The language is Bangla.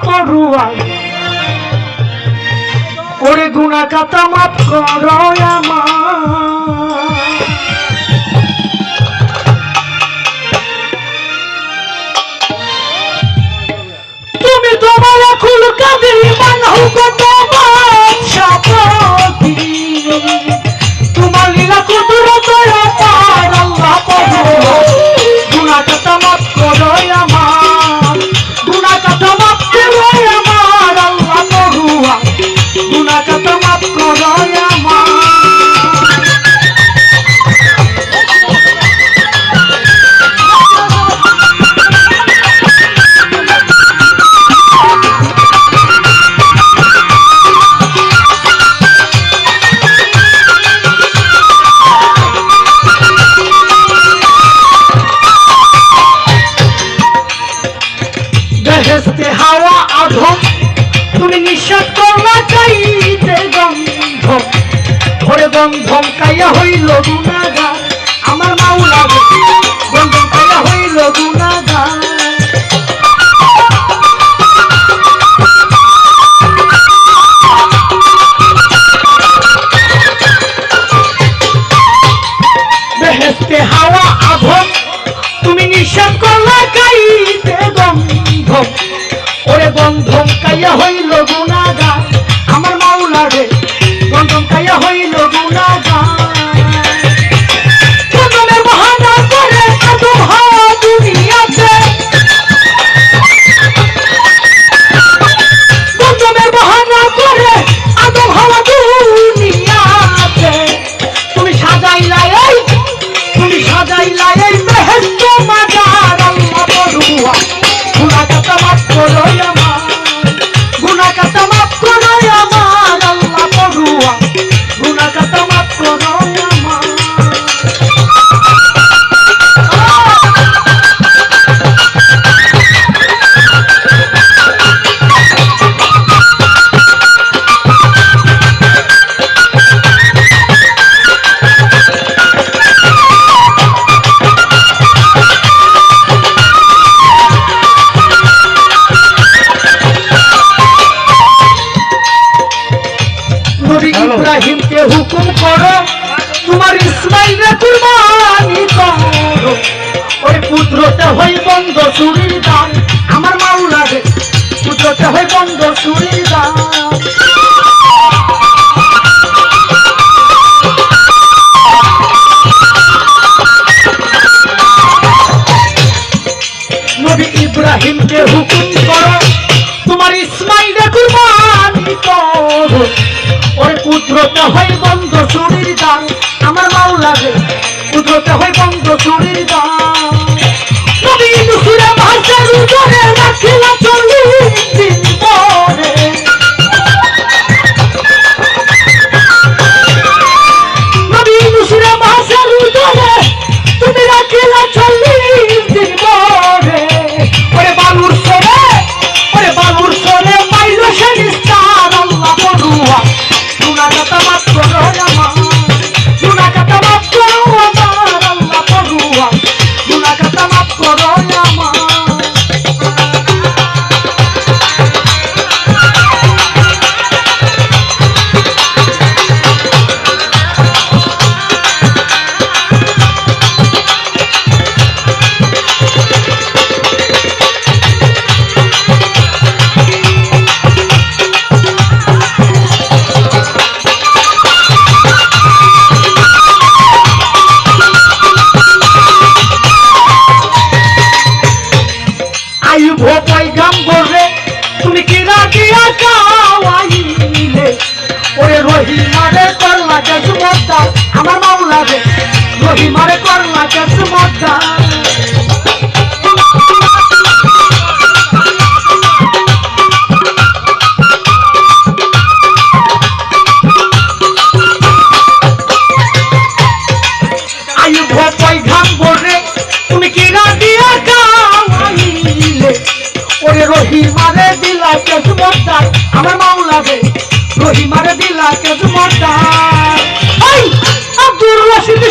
পড়ুয়া ওরে গুনা কাতা মাফ করো তোমার কুল কাদের মানহু কত সাপতি বেহেস্তে হাওয়া আধম তুমি নিঃশ্বাস করলা চাইতে গন্ধ। ভরে গন্ধম কাইয়া হইল গুনাগা ইব্রাহিমকে হুকুম করো, তোমার ইসমাইলে কুরবানি করো। ওই পুত্রতে হই বন্ধ সুরি দাও আমার মাওলা রে পুত্রতে হই বন্ধ চুরির পুত্রটা হয় বন্ধ চুরির দান আমার মাওলা রে পুত্রটা হয় বন্ধ চুরির দান আয়ু ভো পয়গাম বলে তুমি কি রাখিয়া কাওয়াইলে ওরে রহিমারে করলা কেসমতা আমার মামলা রে। রহিমারে করলা কেসু আয়ু আমার মাওলা রে রহিমারে দিলা কেজ এই আব্দুর রশিদ